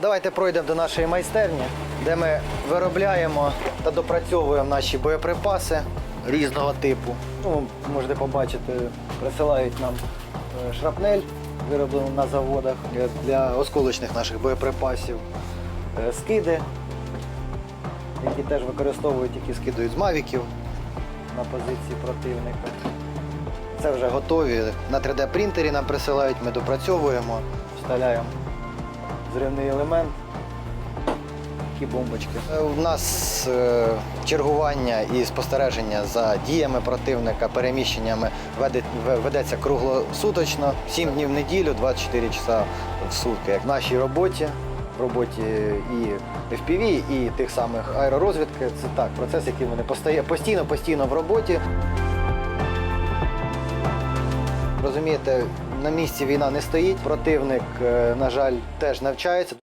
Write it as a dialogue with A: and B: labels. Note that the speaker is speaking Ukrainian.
A: Давайте пройдемо до нашої майстерні, де ми виробляємо та допрацьовуємо наші боєприпаси різного типу. Ну, можете побачити, присилають нам е, шрапнель, вироблену на заводах для осколочних наших боєприпасів, е, скиди, які теж використовують, які скидують з мавіків на позиції противника. Це вже готові. На 3D принтері нам присилають, ми допрацьовуємо, вставляємо зривний елемент. Такі бомбочки. Е, У нас е, чергування і спостереження за діями противника, переміщеннями веде- ве- ведеться круглосуточно, 7 днів в неділю, 24 часа в сутки. Як в нашій роботі, в роботі і FPV, і тих самих аеророзвідки. Це так, процес, який вони постає постійно, постійно в роботі. Розумієте, на місці війна не стоїть. Противник, е, на жаль, теж навчається.